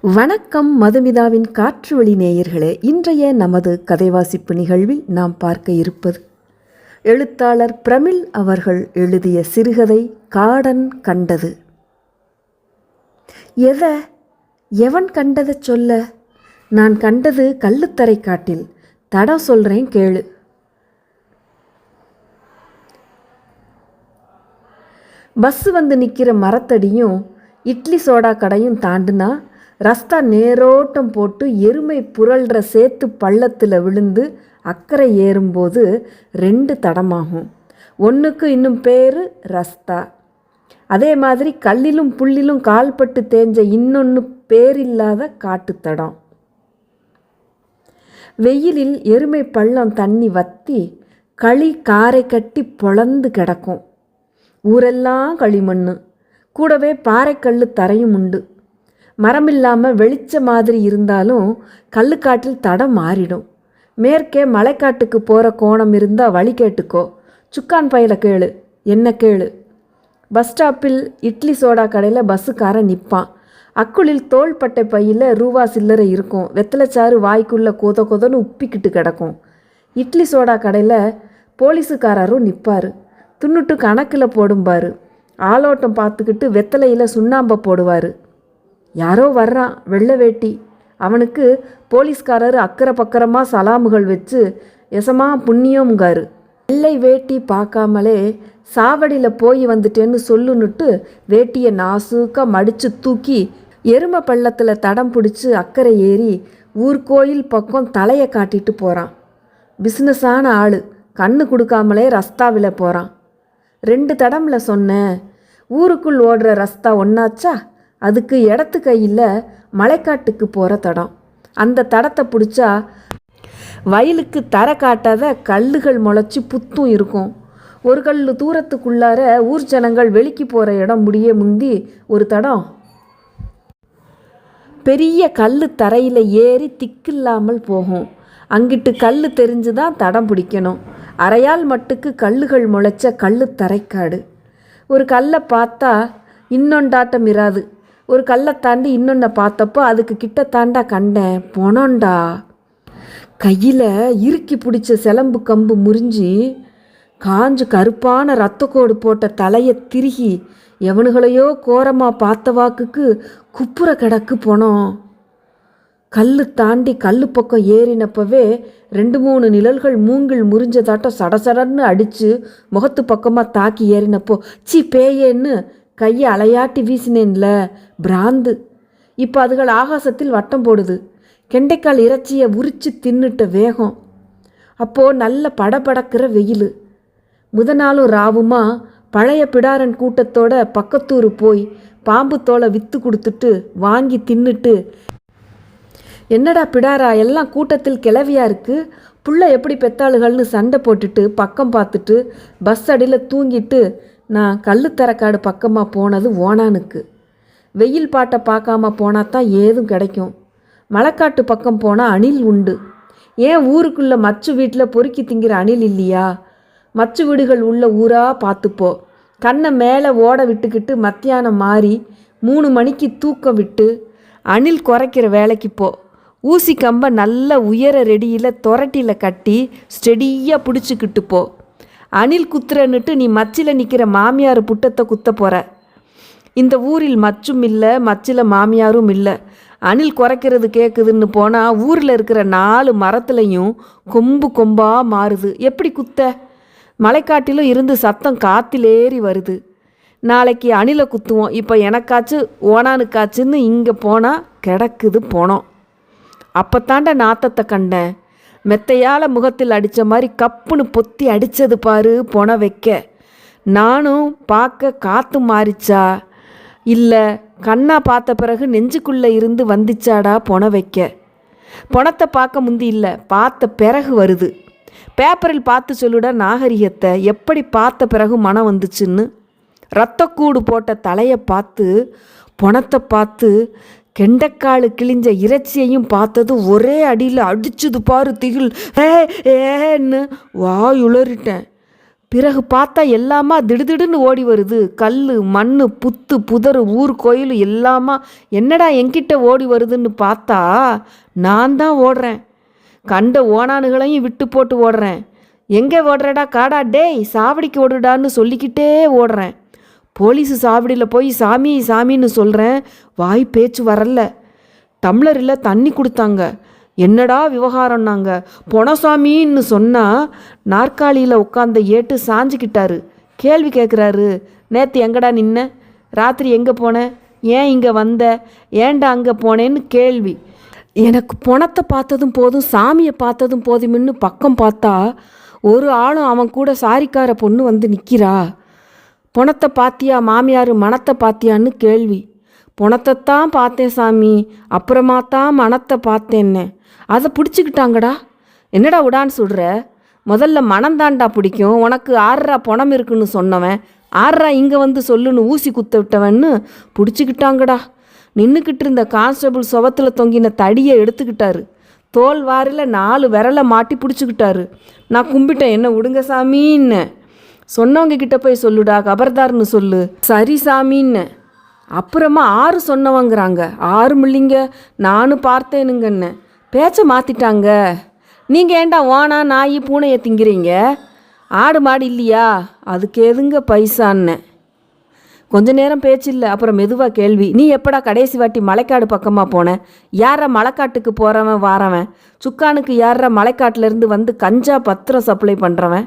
வணக்கம் மதுமிதாவின் காற்று வழி நேயர்களே இன்றைய நமது கதை வாசிப்பு நிகழ்வில் நாம் பார்க்க இருப்பது எழுத்தாளர் பிரமிழ் அவர்கள் எழுதிய சிறுகதை காடன் கண்டது. எதை? எவன் கண்டதை சொல்ல? நான் கண்டது கள்ளுத்தரை காட்டில். தடம் சொல்கிறேன் கேளு. பஸ் வந்து நிற்கிற மரத்தடியும் இட்லி சோடா கடையும் தாண்டுனா ரஸ்தா நேரோட்டம் போட்டு எருமை புரள்ற சேத்து பள்ளத்தில் விழுந்து அக்கறை ஏறும்போது ரெண்டு தடமாகும். ஒன்றுக்கு இன்னும் பேர் ரஸ்தா. அதே மாதிரி கல்லிலும் புள்ளிலும் கால்பட்டு தேஞ்ச இன்னொன்று பேரில்லாத காட்டுத்தடம். வெயிலில் எருமை பள்ளம் தண்ணி வத்தி களி காரை கட்டி பொழந்து கிடக்கும். ஊரெல்லாம் களிமண் கூடவே பாறைக்கல் தரையும் உண்டு. மரம் இல்லாமல் வெளிச்ச மாதிரி இருந்தாலும் கல்லுக்காட்டில் தடம் மாறிடும். மேற்கே மலைக்காட்டுக்கு போகிற கோணம் இருந்தால் வழி கேட்டுக்கோ. சுக்கான் பையில கேளு. என்ன கேளு? பஸ் ஸ்டாப்பில் இட்லி சோடா கடையில் பஸ்ஸுக்காரன் நிற்பான் அக்குளில் தோள்பட்டை பையில் ரூபா சில்லறை இருக்கும். வெத்தலைச்சாறு வாய்க்குள்ளே கொத கொதன்னு உப்பிக்கிட்டு கிடக்கும். இட்லி சோடா கடையில் போலீஸுக்காரரும் நிற்பார் துண்ணுட்டு கணக்கில் போடும்பார். ஆலோட்டம் பார்த்துக்கிட்டு வெத்தலையில் சுண்ணாம்பை போடுவார். யாரோ வர்றான் வெள்ளை வேட்டி. அவனுக்கு போலீஸ்காரர் அக்கறை பக்கரமாக சலாமுகள் வச்சு எசமா புண்ணியம்ங்காரு. வெள்ளை வேட்டி பார்க்காமலே சாவடியில் போய் வந்துட்டேன்னு சொல்லுன்னுட்டு வேட்டியை நாசூக்க மடித்து தூக்கி எருமை பள்ளத்தில் தடம் பிடிச்சி அக்கறை ஏறி ஊர்கோயில் பக்கம் தலையை காட்டிட்டு போகிறான் பிஸ்னஸான ஆள். கண்ணு கொடுக்காமலே ரஸ்தாவில் போகிறான் ரெண்டு தடம்ல சொன்னேன் ஊருக்குள் ஓடுற ரஸ்தா ஒன்றாச்சா அதுக்கு இடத்து கையில் மலைக்காட்டுக்கு போகிற தடம். அந்த தடத்தை பிடிச்சா வயலுக்கு தர காட்டாத கல்லுகள் முளைச்சி புத்தும் இருக்கும். ஒரு கல் தூரத்துக்குள்ளார ஊர் ஜனங்கள் வெளிக்கு போகிற இடம் முடிய முந்தி ஒரு தடம். பெரிய கல் தரையில் ஏறி திக்கில்லாமல் போகும். அங்கிட்டு கல் தெரிஞ்சு தான் தடம் பிடிக்கணும். அரையால் மட்டுக்கு கல்லுகள் முளைச்ச கல் தரைக்காடு. ஒரு கல்லை பார்த்தா இன்னொண்டாட்டம் இராது. ஒரு கல்லை தாண்டி இன்னொன்றை பார்த்தப்போ அதுக்கு கிட்ட தாண்டா கண்டேன். போனோண்டா கையில் இறுக்கி பிடிச்ச சிலம்பு கம்பு முறிஞ்சி காஞ்சு கருப்பான ரத்தக்கோடு போட்ட தலையை திருகி எவனுகளையோ கோரமாக பார்த்த வாக்குக்கு குப்புற கிடக்கு போனோம். கல் தாண்டி கல் பக்கம் ஏறினப்பவே ரெண்டு மூணு நிழல்கள் மூங்கில் முறிஞ்சதாட்டம் சடசடன்னு அடித்து முகத்து பக்கமாக தாக்கி ஏறினப்போ சீ பேயேன்னு கையை அலையாட்டி வீசினேன்ல பிராந்து. இப்போ அதுகள் ஆகாசத்தில் வட்டம் போடுது. கெண்டைக்கால் இறைச்சியை உரிச்சு தின்னுட்ட வேகம். அப்போது நல்ல படபடக்கிற வெயில். முத நாளும் ராவுமா பழைய பிடாரன் கூட்டத்தோட பக்கத்தூர் போய் பாம்பு தோலை விற்று கொடுத்துட்டு வாங்கி தின்னுட்டு என்னடா பிடாரா எல்லாம் கூட்டத்தில் கிளவியா இருக்குது புள்ள எப்படி பெத்தாளுகள்னு சண்டை போட்டுட்டு பக்கம் பார்த்துட்டு பஸ் அடியில் தூங்கிட்டு நான் கள்ளுத்தரக்காடு பக்கமாக போனது ஓனானுக்கு. வெயில் பாட்டை பார்க்காம போனால் தான் ஏதும் கிடைக்கும். மலைக்காட்டு பக்கம் போனால் அணில் உண்டு. ஏன் ஊருக்குள்ளே மச்சு வீட்டில் பொறுக்கி திங்கிற அணில் இல்லையா? மச்சு வீடுகள் உள்ள ஊராக பார்த்துப்போ. கண்ணை மேலே ஓட விட்டுக்கிட்டு மத்தியானம் மாறி மூணு மணிக்கு தூக்கம் விட்டு அணில் குறைக்கிற வேலைக்கு போ. ஊசி கம்பை நல்ல உயர ரெடியில் தொரட்டியில் கட்டி ஸ்டெடியாக பிடிச்சிக்கிட்டு போ. அணில் குத்துறன்னுட்டு நீ மச்சில் நிற்கிற மாமியார் புட்டத்தை குத்த போகிற இந்த ஊரில் மச்சும் இல்லை மச்சில் மாமியாரும் இல்லை. அணில் குறைக்கிறது கேட்குதுன்னு போனால் ஊரில் இருக்கிற நாலு மரத்துலையும் கொம்பு கொம்பாக மாறுது. எப்படி குத்த? மலைக்காட்டிலும் இருந்து சத்தம் காத்திலேறி வருது. நாளைக்கு அணிலை குத்துவோம். இப்போ எனக்காச்சு ஓனானுக்காச்சுன்னு இங்கே போனால் கிடக்குது போனோம். அப்போத்தாண்ட நாத்தத்தை கண்டேன். மெத்தையால் முகத்தில் அடித்த மாதிரி கப்புன்னு பொத்தி அடித்தது பாரு பொண வைக்க. நானும் பார்க்க காற்று மாறிச்சா? இல்லை கண்ணா பார்த்த பிறகு நெஞ்சுக்குள்ளே இருந்து வந்துச்சாடா பொண வைக்க? பொணத்தை பார்க்க முந்தி இல்லை பார்த்த பிறகு வருது. பேப்பரில் பார்த்து சொல்லுட நாகரிகத்தை எப்படி பார்த்த பிறகு மனம் வந்துச்சுன்னு. ரத்தக்கூடு போட்ட தலையை பார்த்து பொணத்தை பார்த்து கெண்டக்கால் கிழிஞ்ச இறைச்சியையும் பார்த்தது ஒரே அடியில் அடிச்சுது பாரு திகில். ஏ ஏன்னு வாயுளறிட்டேன் பிறகு பார்த்தா எல்லாமா திடுதிடுன்னு ஓடி வருது. கல் மண் புத்து புதரு ஊர் கோயில் எல்லாமா என்னடா என்கிட்ட ஓடி வருதுன்னு பார்த்தா நான் தான் ஓடுறேன். கண்ட ஓனானுகளையும் விட்டு போட்டு ஓடுறேன். எங்கே ஓடுறடா காடா டேய் சாவடிக்கு ஓடுடான்னு சொல்லிக்கிட்டே ஓடுறேன். போலீஸு சாவடியில் போய் சாமி சாமின்னு சொல்கிறேன் வாய் பேச்சு வரல. டம்ளரில் தண்ணி கொடுத்தாங்க. என்னடா விவகாரம்னாங்க. பொனசாமின்னு சொன்னால் நாற்காலியில் உட்காந்த ஏட்டு சாஞ்சிக்கிட்டாரு. கேள்வி கேட்குறாரு நேற்று எங்கடா நின்ன? ராத்திரி எங்கே போனேன் ஏன் இங்கே வந்த? ஏன்டா அங்கே போனேன்னு கேள்வி. எனக்கு பணத்தை பார்த்ததும் போதும் சாமியை பார்த்ததும் போதும்னு பக்கம் பார்த்தா ஒரு ஆளும் அவன் கூட சாரிக்கார பொண்ணு வந்து நிற்கிறா புணத்தை பாத்தியா மாமியார் மனத்தை பாத்தியான்னு கேள்வி. பொணத்தைத்தான் பார்த்தேன் சாமி அப்புறமா தான் மனத்தை பார்த்தேன்னே. அதை பிடிச்சிக்கிட்டாங்கடா. என்னடா விடான்னு சொல்கிற முதல்ல மனந்தாண்டா பிடிக்கும் உனக்கு ஆறுரா பணம் இருக்குன்னு சொன்னவன் ஆறுரா இங்கே வந்து சொல்லுன்னு ஊசி குத்த விட்டவன்னு பிடிச்சிக்கிட்டாங்கடா. நின்றுக்கிட்டு இருந்த கான்ஸ்டபுள் சுவத்தில் தொங்கின தடியை எடுத்துக்கிட்டாரு. தோல் வாரில் நாலு விரலை மாட்டி பிடிச்சிக்கிட்டாரு. நான் கும்பிட்டேன் என்ன விடுங்க சாமின்னு. சொன்னவங்க கிட்ட போய் சொல்லுடா கபர்தார்னு சொல்லு. சரி சாமின்னு. அப்புறமா ஆறு சொன்னவங்கிறாங்க. ஆறு இல்லைங்க நானும் பார்த்தேனுங்கன்னு. பேச்சை மாற்றிட்டாங்க நீங்கள் ஏன்டா ஓனா நாய் பூனையை திங்கிறீங்க? ஆடு மாடு இல்லையா? அதுக்கு எதுங்க பைசான்னேன் கொஞ்ச நேரம் பேச்சு இல்லை அப்புறம் மெதுவாக கேள்வி. நீ எப்படா கடைசி வாட்டி மலைக்காடு பக்கமாக போனேன் யாரா மலைக்காட்டுக்கு போகிறவன் வாரவன்? சுக்கானுக்கு யாரா மலைக்காட்டிலேருந்து வந்து கஞ்சா பத்திரம் சப்ளை பண்ணுறவன்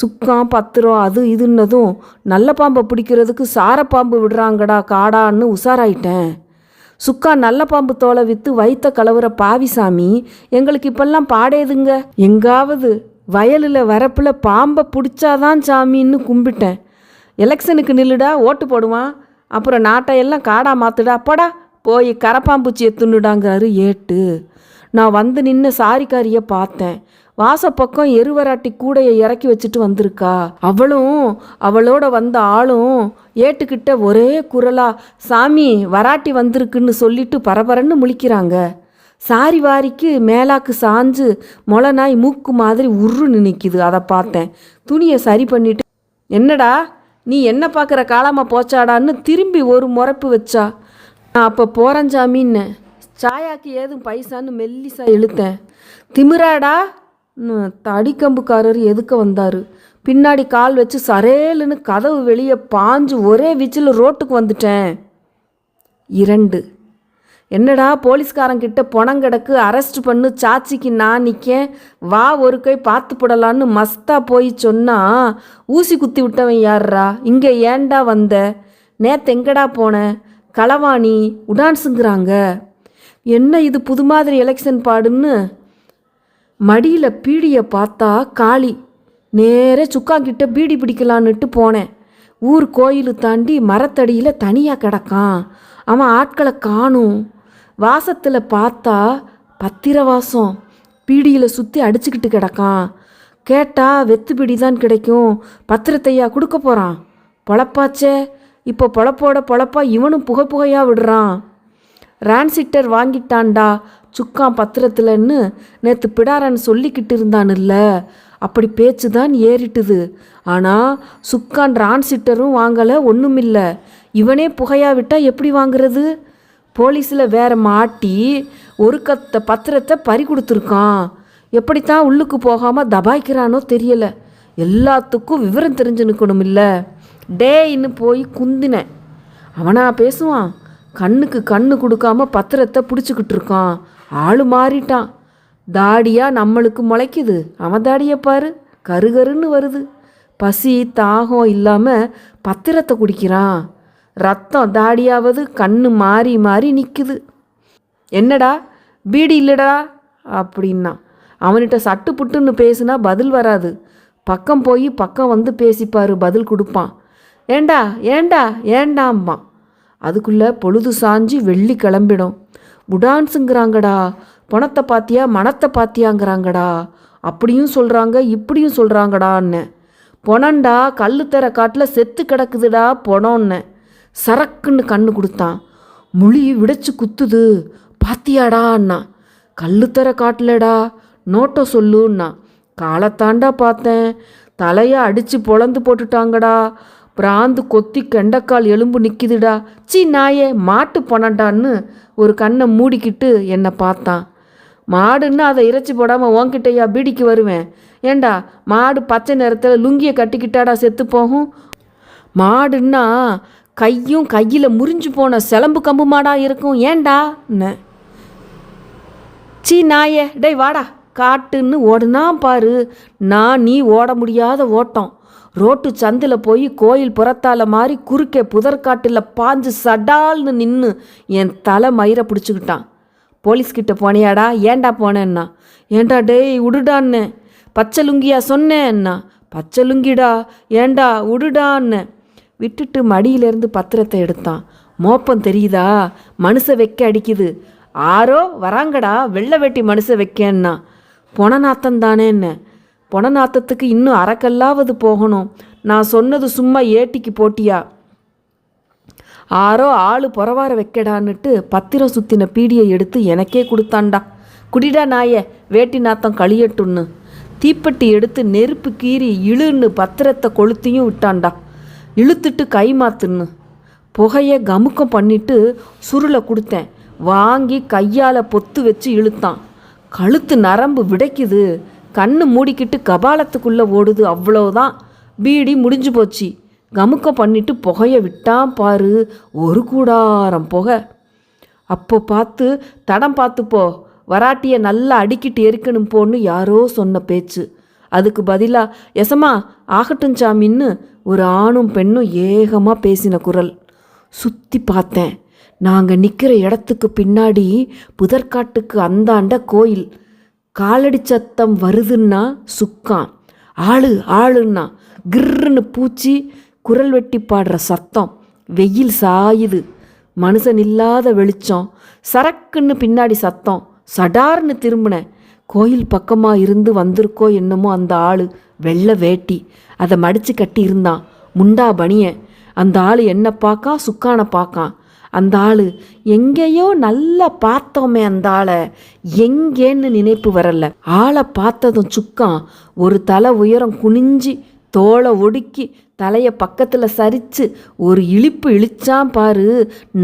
சுக்கா பத்திரம் அது இதுன்னதும் நல்ல பாம்பை பிடிக்கிறதுக்கு சாரப்பாம்பு விடுறாங்கடா காடான்னு உஷாராயிட்டேன். சுக்கா நல்ல பாம்பு தோலை விற்று வைத்த கலவுற பாவிசாமி எங்களுக்கு இப்பெல்லாம் பாடேதுங்க. எங்காவது வயலில் வரப்பில் பாம்பை பிடிச்சாதான் சாமின்னு கும்பிட்டேன். எலெக்ஷனுக்கு நில்லுடா ஓட்டு போடுவான். அப்புறம் நாட்டை எல்லாம் காடா மாத்துடா போடா போய் கரப்பாம்பூச்சியை துண்ணுடாங்கிறாரு ஏட்டு. நான் வந்து நின்று சாரிக்காரியை பார்த்தேன். வாசப்பக்கம் எருவராட்டி கூடையை இறக்கி வச்சுட்டு வந்திருக்கா. அவளும் அவளோட வந்த ஆளும் ஏட்டுக்கிட்ட ஒரே குரலா சாமி வராட்டி வந்திருக்குன்னு சொல்லிட்டு பரபரன்னு முழிக்கிறாங்க. சாரி வாரிக்கு மேலாக்கு சாஞ்சு மொள நாய் மூக்கு மாதிரி உருன்னு நிற்கிது அதை பார்த்தேன். துணியை சரி பண்ணிட்டு என்னடா நீ என்ன பார்க்குற காலமாக போச்சாடான்னு திரும்பி ஒரு முறைப்பு வச்சா. நான் அப்போ போகிறேன் சாமின்னு. சாயாக்கு ஏதும் பைசான்னு மெல்லிசா இழுத்தேன். திமிராடா தடிக்கம்புக்காரர் எதுக்க வந்தார்? பின்னாடி கால் வச்சு சரேலுன்னு கதவு வெளியே பாஞ்சு ஒரே விச்சில் ரோட்டுக்கு வந்துட்டேன். இரண்டு. என்னடா போலீஸ்காரங்கிட்ட பணம் கிடக்கு அரெஸ்ட் பண்ணு சாட்சிக்கு நான் நிற்கேன் வா ஒரு கை பார்த்து போடலான்னு மஸ்தா போய் சொன்னால் ஊசி குத்தி விட்டவன் யார்ரா இங்கே ஏன்டா வந்த? நேத்து எங்கடா போனேன் களவாணி உடான்ஸுங்கிறாங்க என்ன இது புது மாதிரி எலெக்ஷன் பாடுன்னு மடியில் பீடியை பார்த்தா காளி. நேரே சுக்காங்கிட்ட பீடி பிடிக்கலான்னுட்டு போனேன். ஊர் கோயில் தாண்டி மரத்தடியில் தனியாக கிடக்கான். அவன் ஆட்களை காணும். வாசத்தில் பார்த்தா பத்திர வாசம். பீடியில் சுற்றி அடிச்சுக்கிட்டு கிடக்கான். கேட்டால் வெத்து பிடி தான் கிடைக்கும். பத்திரத்தையா கொடுக்க போகிறான் பொழப்பாச்சே. இப்போ பொழப்போட பொழப்பா இவனும் புகை புகையாக விடுறான். ரான்சிட்டர் வாங்கிட்டான்டா. சுக்கான் பத்திரத்துலன்னு நேற்று பிடாரன் சொல்லிக்கிட்டு இருந்தான்ல அப்படி பேச்சு தான் ஏறிட்டுது. ஆனால் சுக்கான் ரான்சிட்டரும் வாங்கலை ஒன்றுமில்ல இவனே புகையாவிட்டால் எப்படி வாங்குறது? போலீஸில் வேற மாட்டி ஒரு கத்த பத்திரத்தை பறி கொடுத்துருக்கான். எப்படித்தான் உள்ளுக்கு போகாமல் தபாய்க்கிறானோ தெரியலை. எல்லாத்துக்கும் விவரம் தெரிஞ்சு நிற்கணும் இல்லை டேன்னு போய் குந்தினேன் அவனா பேசுவான். கண்ணுக்கு கண்ணு கொடுக்காம பத்திரத்தை பிடிச்சிக்கிட்டு இருக்கான். ஆள் மாறிட்டான். தாடியாக நம்மளுக்கு முளைக்குது. அவன் தாடியை பாரு கருகருன்னு வருது. பசி தாகம் இல்லாமல் பத்திரத்தை குடிக்கிறான். ரத்தம் தாடியாவது கண்ணு மாறி மாறி நிற்குது என்னடா பீடி இல்லைடா அப்படின்னா. அவன்கிட்ட சட்டு புட்டுன்னு பேசுனா பதில் வராது. பக்கம் போய் பக்கம் வந்து பேசிப்பார் பதில் கொடுப்பான். ஏண்டா ஏண்டா ஏண்டாம்பான். அதுக்குள்ளே பொழுது சாஞ்சி வெள்ளி கிளம்பிடும். உடான்ஸுங்கிறாங்கடா. பணத்தை பாத்தியா மனத்தை பாத்தியாங்கிறாங்கடா. அப்படியும் சொல்கிறாங்க இப்படியும் சொல்கிறாங்கடான்னு பொணண்டா கல்லு தர காட்டில் செத்து கிடக்குதுடா பொணம்னு சரக்குன்னு கண்ணு கொடுத்தான். முழி விடைச்சு குத்துது. பாத்தியாடா அண்ணா கல்லு தர காட்டலடா. நோட்டை சொல்லுன்னா. காலத்தாண்டா பார்த்தேன். தலையை அடித்து பொளந்து போட்டுட்டாங்கடா. பிராந்து கொத்தி கெண்டக்கால் எலும்பு நிற்கிதுடா சீ நாயே மாட்டு போனடான்னு ஒரு கண்ணை மூடிக்கிட்டு என்னை பார்த்தான். மாடுன்னா அதை இறைச்சி போடாமல் உன்கிட்டயா பீடிக்கு வருவேன். ஏண்டா மாடு பச்சை நிறத்தில் லுங்கியை கட்டிக்கிட்டாடா செத்து போகும்? மாடுன்னா கையும் கையில் முறிஞ்சு போன சிலம்பு கம்பு மாடா இருக்கும். ஏண்டா? சீ நாயே டேய் வாடா. காட்டுன்னு ஓடுனா பாரு. நான் நீ ஓட முடியாத ஓட்டம். ரோட்டு சந்தில் போய் கோயில் புறத்தால மாதிரி குறுக்கே புதற்காட்டில் பாஞ்சு சடால்னு நின்று என் தலை மயிரை பிடிச்சிக்கிட்டான். போலீஸ்கிட்ட போனியாடா ஏண்டா போனேன்னா? ஏன்டா டேய் விடுடான்னு பச்சை லுங்கியா சொன்னேன்னா? பச்சை லுங்கிடா ஏன்டா விடுடான்னு விட்டுட்டு மடியிலேருந்து பத்திரத்தை எடுத்தான். மோப்பம் தெரியுதா? மனுஷ வைக்க அடிக்குது. ஆரோ வராங்கடா வெள்ளை வெட்டி மனுஷ வைக்கன்னா? பொணநாத்தம் தானேன்னு? பொணநாத்தத்துக்கு இன்னும் அறக்கல்லாவது போகணும். நான் சொன்னது சும்மா ஏட்டிக்கு போட்டியா? ஆரோ ஆளு புறவார வைக்கடான்னுட்டு பத்திரம் சுத்தின பீடியை எடுத்து எனக்கே கொடுத்தான்டா குடிடா நாய வேட்டி நாத்தம் கழியட்டுன்னு தீப்பெட்டி எடுத்து நெருப்பு கீறி இழுன்னு பத்திரத்தை கொளுத்தியும் விட்டான்டா இழுத்துட்டு கை மாத்துன்னு. புகையை கமுக்கம் பண்ணிட்டு சுருளை கொடுத்தேன். வாங்கி கையால் பொத்து வச்சு இழுத்தான். கழுத்து நரம்பு விடைக்குது. கண்ணு மூடிக்கிட்டு கபாலத்துக்குள்ளே ஓடுது அவ்வளோதான் பீடி முடிஞ்சு போச்சு. கமுக்க பண்ணிட்டு புகைய விட்டான் பாரு ஒரு கூடாரம் புகை. அப்போ பார்த்து தடம் பார்த்துப்போ வராட்டியை நல்லா அடிக்கிட்டு எரிக்கணும் போன்னு யாரோ சொன்ன பேச்சு. அதுக்கு பதிலாக எசமா ஆகட்டும் சாமின்னு ஒரு ஆணும் பெண்ணும் ஏகமாக பேசின குரல். சுற்றி பார்த்தேன். நாங்கள் நிற்கிற இடத்துக்கு பின்னாடி புதற்காட்டுக்கு அந்தாண்ட கோயில். காலடி சத்தம் வருதுன்னா சுக்கான் ஆளு ஆளுன்னா கிர்ன்னு பூச்சி குரல் வெட்டி பாடுற சத்தம். வெயில் சாயுது. மனுஷன் இல்லாத வெளிச்சம். சரக்குன்னு பின்னாடி சத்தம். சடார்னு திரும்பினேன் கோயில் பக்கமாக இருந்து வந்திருக்கோ என்னமோ அந்த ஆள் வெள்ளை வேட்டி. அதை மடித்து கட்டி இருந்தான் முண்டா பணியன் அந்த ஆள் என்ன பார்க்கான் சுக்கானை பார்க்கான் அந்த ஆள் எங்கேயோ நல்லா பார்த்தோமே அந்த ஆளை எங்கேன்னு நினைப்பு வரல. ஆளை பார்த்ததும் சுக்கான் ஒரு தலை உயரம் குனிஞ்சி தோலை ஒடுக்கி தலையை பக்கத்தில் சரிச்சு ஒரு இழிப்பு இழிச்சான் பாரு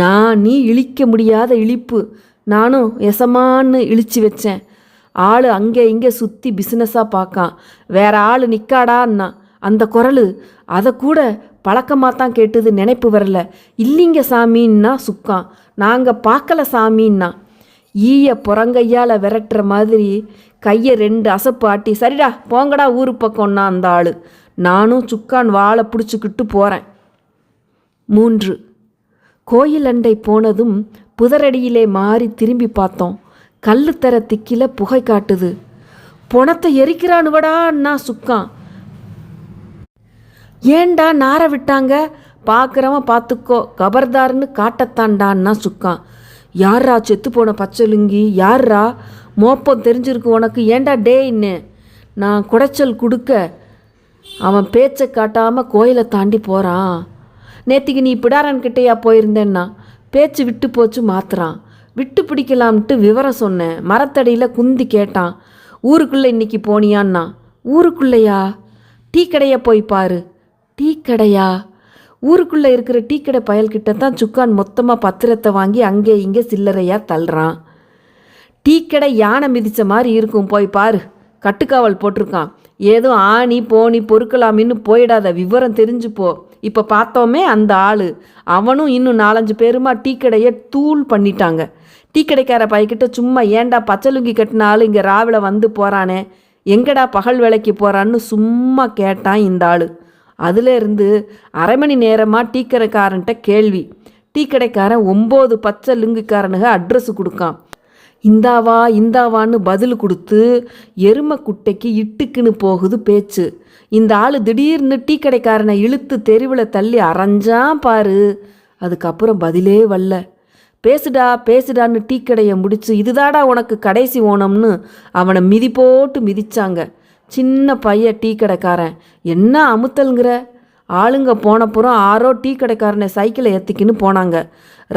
நான் நீ இழிக்க முடியாத இழிப்பு நானும் எசமான்னு இழிச்சு வச்சேன். ஆள் அங்கே இங்கே சுற்றி பிஸ்னஸாக பார்க்கான். வேற ஆள் நிற்காடான்னா அந்த குரல் அதை கூட பழக்கமாக தான் கேட்டது நினைப்பு வரல. இல்லைங்க சாமின்னா சுக்கான் நாங்கள் பார்க்கல சாமின்னா. ஈய புறங்கையால் விரட்டுற மாதிரி கையை ரெண்டு அசப்பு ஆட்டி சரிடா போங்கடா ஊரு பக்கம்னா அந்த ஆள். நானும் சுக்கான் வாழை பிடிச்சிக்கிட்டு போகிறேன் மூன்று கோயில் அண்டை போனதும் புதரடியிலே மாறி திரும்பி பார்த்தோம். கல்லுத்தர திக்கில புகை காட்டுது. பொணத்தை எரிக்கிறானுவடான்னா சுக்கான் ஏன்டா நார விட்டாங்க? பார்க்குறவன் பார்த்துக்கோ கபர்தார்னு காட்டத்தாண்டான்னா சுக்கான். யார்ரா செத்து போன பச்சைலுங்கி யார்ரா? மோப்பம் தெரிஞ்சிருக்கு உனக்கு. ஏன்டா டேன்னு நான் குடைச்சல் கொடுக்க அவன் பேச்சை காட்டாமல் கோயிலை தாண்டி போகிறான் நேத்திக்கு நீ பிடாரன் கிட்டேயா போயிருந்தேன்னா பேச்சு விட்டு போச்சு மாத்துறான். விட்டு பிடிக்கலாம்ட்டு விவரம் சொன்னேன். மரத்தடியில் குந்தி கேட்டான். ஊருக்குள்ளே இன்னைக்கு போனியான்னா? ஊருக்குள்ளையா? டீ கடையை போய் பாரு. டீ கடையா ஊருக்குள்ளே இருக்கிற டீ கடை பயல்கிட்ட தான் சுக்கான் மொத்தமாக பத்திரத்தை வாங்கி அங்கே இங்கே சில்லறையாக தள்ளுறான். டீ கடை யானை மிதித்த மாதிரி இருக்கும் போய் பாரு. கட்டுக்காவல் போட்டிருக்கான். ஏதோ ஆணி போனி பொறுக்கலாமின்னு போயிடாத விவரம் தெரிஞ்சு போ இப்போ பார்த்தோமே அந்த ஆள். அவனும் இன்னும் நாலஞ்சு பேருமா டீ கடையை தூள் பண்ணிட்டாங்க. டீ கடைக்கார பையக்கிட்ட சும்மா ஏன்டா பச்சலுங்கி கட்டின ஆள் இங்கே ராவில வந்து போகிறானே எங்கடா பகல் வேலைக்கு போகிறான்னு சும்மா கேட்டான் இந்த ஆள். அதுலேருந்து அரை மணி நேரமாக டீ கடைக்காரன்ட்ட கேள்வி. டீ கடைக்காரன் ஒம்பது பச்சை லிங்குக்காரனுக அட்ரஸ் கொடுக்கான். இந்தாவா இந்தாவான்னு பதில் கொடுத்து எருமை குட்டைக்கு இட்டுக்குன்னு போகுது பேச்சு. இந்த ஆள் திடீர்னு டீ கடைக்காரனை இழுத்து தெருவில் தள்ளி அரைஞ்சான் பாரு. அதுக்கப்புறம் பதிலே வரல. பேசுடா பேசுடான்னு டீ கடையை முடிச்சு இதுதாடா உனக்கு கடைசி ஓணம்னு அவனை மிதி போட்டு மிதிச்சாங்க. சின்ன பைய டீ கடைக்காரன். என்ன அமுத்தல்ங்கிற? ஆளுங்க போனப்புறம் ஆரோ டீ கடைக்காரனை சைக்கிளை ஏற்றிக்கின்னு போனாங்க.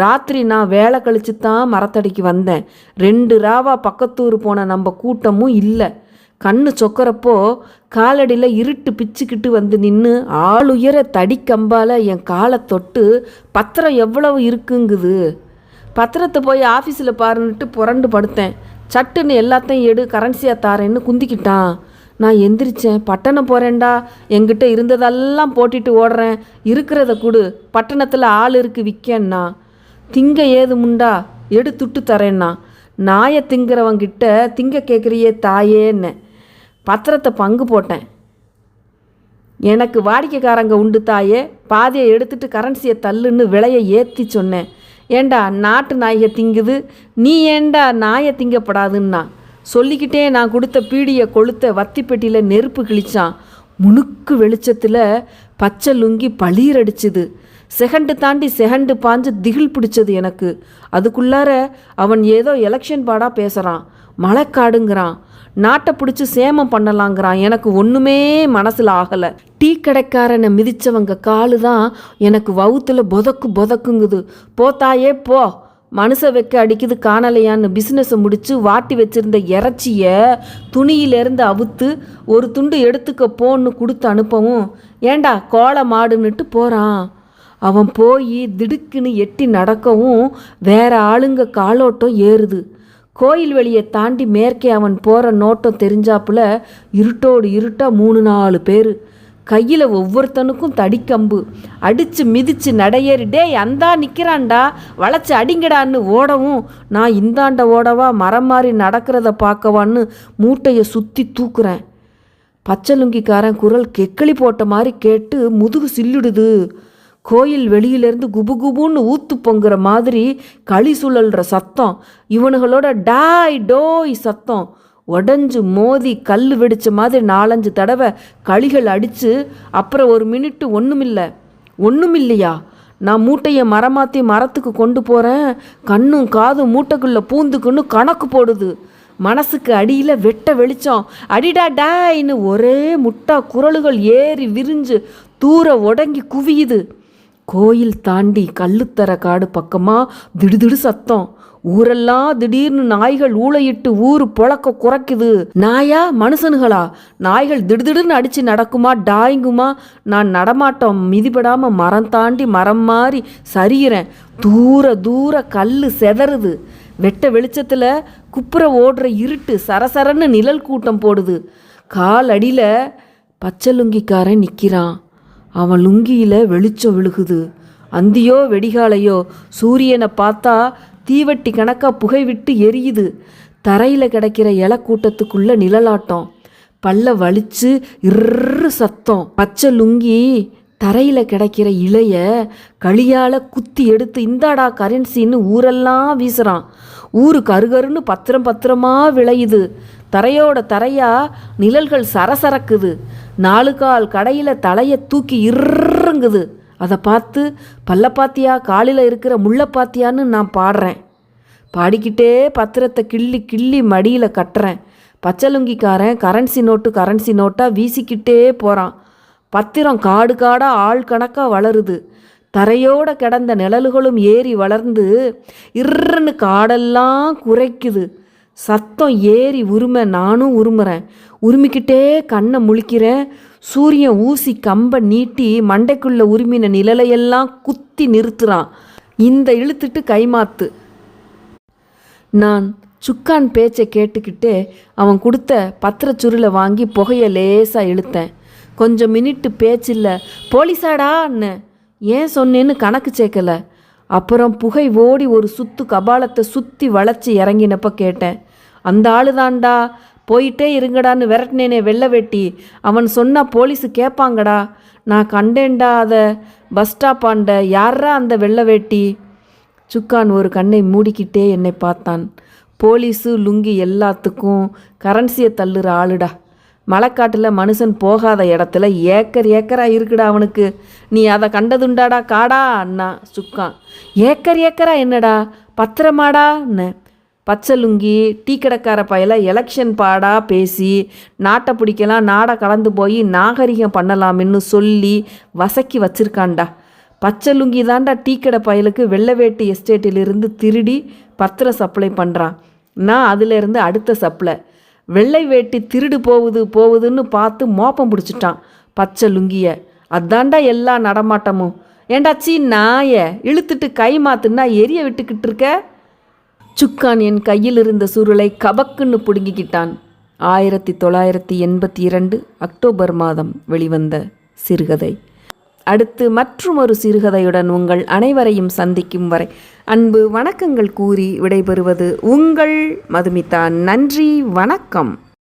ராத்திரி நான் வேலை கழிச்சு தான் மரத்தடிக்கு வந்தேன். ரெண்டு ராவா பக்கத்தூர் போன நம்ம கூட்டமும் இல்லை. கண்ணு சொக்கறப்போ காலடியில் இருட்டு பிச்சுக்கிட்டு வந்து நின்று ஆளுயர தடிக்கம்பால் என் காலை தொட்டு பத்திரம் எவ்வளவு இருக்குங்குது? பத்திரத்தை போய் ஆஃபீஸில் பாருன்னுட்டு புரண்டு படுத்தேன். சட்டுன்னு எல்லாத்தையும் எடு கரன்சியாக தாரேன்னு குந்திக்கிட்டான். நான் எந்திரிச்சேன் பட்டணம் போகிறேன்டா எங்கிட்ட இருந்ததெல்லாம் போட்டிட்டு ஓடுறேன். இருக்கிறத கொடு. பட்டணத்தில் ஆள் இருக்கு விற்கன்னா திங்க ஏது முண்டா? எடுத்துட்டு தரேன்னா. நாயை திங்கிறவங்கிட்ட திங்க கேட்குறியே தாயேன்னு. பத்திரத்தை பங்கு போட்டேன். எனக்கு வாடிக்கைக்காரங்க உண்டு தாயே. பாதியை எடுத்துட்டு கரன்சியை தள்ளுன்னு விலையை ஏற்றி சொன்னேன். ஏண்டா நாட்டு நாயை திங்குது? நீ ஏண்டா நாயை திங்கப்படாதுன்னா? சொல்லிக்கிட்டே நான் கொடுத்த பீடியை கொளுத்த வத்திப்பெட்டியில் நெருப்பு கிழிச்சான். முணுக்கு வெளிச்சத்தில் பச்சை லுங்கி பளீரடிச்சுது செகண்டு தாண்டி செகண்டு பாஞ்சு திகில் பிடிச்சது எனக்கு. அதுக்குள்ளார அவன் ஏதோ எலெக்ஷன் பாடா பேசுகிறான் மழைக்காடுங்கிறான். நாட்டை பிடிச்சி சேமம் பண்ணலாங்கிறான். எனக்கு ஒன்றுமே மனசில் ஆகலை. டீ கடைக்காரனை மிதித்தவங்க காலு தான் எனக்கு வவுத்தில் பொதக்கு பொதக்குங்குது. போத்தாயே போ. மனுஷ வைக்க அடிக்குது காணலையான்னு பிஸ்னஸை முடித்து வாட்டி வச்சிருந்த இறைச்சியை துணியிலேருந்து அவுத்து ஒரு துண்டு எடுத்துக்க போன்னு கொடுத்து அனுப்பவும் ஏண்டா கோலை மாடுன்னுட்டு போகிறான் அவன் போய் திடுக்குன்னு எட்டி நடக்கவும் வேற ஆளுங்க காலோட்டம் ஏறுது. கோயில் வெளியை தாண்டி மேற்கே அவன் போகிற நோட்டம் தெரிஞ்சாப்புல இருட்டோடு இருட்டா மூணு நாலு பேர். கையில் ஒவ்வொருத்தனுக்கும் தடிக்கம்பு. அடித்து மிதித்து நடையேறி டேய் அந்தா நிற்கிறான்டா வளைச்சி அடிங்கடான்னு ஓடவும் நான் இந்தாண்ட ஓடவா மரம் மாறி நடக்கிறத பார்க்கவான்னு மூட்டையை சுற்றி தூக்குறேன். பச்சைலுங்கிக்காரன் குரல் கெக்களி போட்ட மாதிரி கேட்டு முதுகு சில்லுடுது. கோயில் வெளியிலேருந்து குபு குபுன்னு ஊத்து பொங்குற மாதிரி களி சுழல்ற சத்தம். இவனுகளோட டாய் டோய் சத்தம். உடஞ்சு மோதி கல் வெடிச்ச மாதிரி நாலஞ்சு தடவை களிகள் அடித்து அப்புறம் ஒரு மினிட்டு ஒன்றுமில்லை ஒன்றுமில்லையா நான் மூட்டையை மரமாற்றி மரத்துக்கு கொண்டு போகிறேன் கண்ணும் காதும் மூட்டைக்குள்ளே பூந்துக்குன்னு கணக்கு போடுது. மனசுக்கு அடியில் வெட்ட வெளிச்சம். அடிடா டாய்னு ஒரே முட்டா குரலுகள் ஏறி விரிஞ்சு தூர உடங்கி குவியுது. கோயில் தாண்டி கல்லுத்தர காடு பக்கமாக திடுதிடு சத்தம். ஊரெல்லாம் திடீர்னு நாய்கள் ஊழையிட்டு ஊர் புழக்க குறைக்குது. நாயா மனுஷனுகளா? நாய்கள் திடுதிடுன்னு அடிச்சு நடக்குமா டாய்ங்குமா? நான் நடமாட்டம் மிதிபடாம மரம் தாண்டி மரம் மாறி சரிகிறேன் தூர தூர கல்லு செதறுது. வெட்ட வெளிச்சத்துல குப்புற ஓடுற இருட்டு சரசரன்னு நிழல் கூட்டம் போடுது. கால் அடியில் பச்சை லுங்கிக்காரன் நிற்கிறான் அவன் லுங்கியில் வெளிச்சம் விழுகுது. அந்தியோ வெடிகாலையோ சூரியனை பார்த்தா தீவட்டி கணக்காக புகை விட்டு எரியுது. தரையில் கிடக்கிற இலை கூட்டத்துக்குள்ளே நிழலாட்டம். பல்ல வலிச்சு இர்ரு சத்தம். பச்சை லுங்கி தரையில் கிடக்கிற இலைய களியால் குத்தி எடுத்து இந்தாடா கரன்சின்னு ஊரெல்லாம் வீசுகிறான் ஊரு கருகருன்னு பத்திரம் பத்திரமாக விளையுது. தரையோட தரையா நிழல்கள் சரசரக்குது. நாலு கால் கடையில் தலையை தூக்கி இறங்குது அதை பார்த்து பல்லப்பாத்தியா காலில் இருக்கிற முள்ளப்பாத்தியான்னு நான் பாடுறேன். பாடிக்கிட்டே பத்திரத்தை கிள்ளி கிள்ளி மடியில் கட்டுறேன். பச்சலுங்கிக்காரன் கரன்சி நோட்டு கரன்சி நோட்டாக வீசிக்கிட்டே போகிறான் பத்திரம் காடு காடாக ஆள் கணக்காக வளருது. தரையோட கிடந்த நிழல்களும் ஏறி வளர்ந்து இர்ன்னு காடெல்லாம் குறைக்குது. சத்தம் ஏறி உரும நானும் உருமுறேன். உருமிக்கிட்டே கண்ணை முழிக்கிறேன். சூரியன் ஊசி கம்பை நீட்டி மண்டைக்குள்ள உரிமின நிழலையெல்லாம் குத்தி நிறுத்துறான். இந்த இழுத்துட்டு கைமாத்து. நான் சுக்கான் பேச்சை கேட்டுக்கிட்டே அவன் கொடுத்த பத்திரச்சுருளை வாங்கி புகையை லேசாக இழுத்தேன். கொஞ்சம் மினிட்டு பேச்சில்ல போலீஸாடான்னு ஏன் சொன்னேன்னு கணக்கு சேர்க்கல. அப்புறம் புகை ஓடி ஒரு சுத்து கபாலத்தை சுற்றி வளைச்சி இறங்கினப்ப கேட்டேன். அந்த ஆளு தான்டா போயிட்டே இருங்கடான்னு விரட்டினேனே வெள்ளை வெட்டி. அவன் சொன்னால் போலீஸு கேட்பாங்கடா நான் கண்டேன்டா அதை. பஸ் ஸ்டாப்பாண்ட யாரா அந்த வெள்ளை வேட்டி? சுக்கான் ஒரு கண்ணை மூடிக்கிட்டே என்னை பார்த்தான். போலீஸு லுங்கி எல்லாத்துக்கும் கரன்சியை தள்ளுற ஆளுடா. மலைக்காட்டில் மனுஷன் போகாத இடத்துல ஏக்கர் ஏக்கரா இருக்குடா அவனுக்கு. நீ அதை கண்டதுண்டாடா காடா அண்ணா சுக்கான். ஏக்கர் ஏக்கரா என்னடா? பத்திரமாடான்னு பச்சை லுங்கி டீ கடைக்கார எலெக்ஷன் பாடாக பேசி நாட்டை பிடிக்கலாம் நாடை கலந்து போய் நாகரிகம் பண்ணலாம்னு சொல்லி வசக்கி வச்சிருக்கான்டா. பச்சலுங்கி தாண்டா டீ கடை பயலுக்கு வெள்ளவேட்டு எஸ்டேட்டிலிருந்து திருடி பத்திரம் சப்ளை பண்ணுறான் நான் அதிலேருந்து அடுத்த சப்ளை. வெள்ளை வேட்டி திருடு போகுது போகுதுன்னு பார்த்து மோப்பம் பிடிச்சிட்டான் பச்சை லுங்கிய அதாண்டா எல்லா நடமாட்டமும். ஏண்டாச்சி நாய இழுத்துட்டு கை மாத்துன்னா எரிய விட்டுக்கிட்டு இருக்க? சுக்கான் என் கையில் இருந்த சுருளை கபக்குன்னு பிடுங்கிக்கிட்டான். ஆயிரத்தி தொள்ளாயிரத்தி எண்பத்தி இரண்டு அக்டோபர் மாதம் வெளிவந்த சிறுகதை. அடுத்து மற்றொரு சிறுகதையுடன் உங்கள் அனைவரையும் சந்திக்கும் வரை அன்பு வணக்கங்கள் கூறி விடைபெறுவது உங்கள் மதுமிதா. நன்றி வணக்கம்.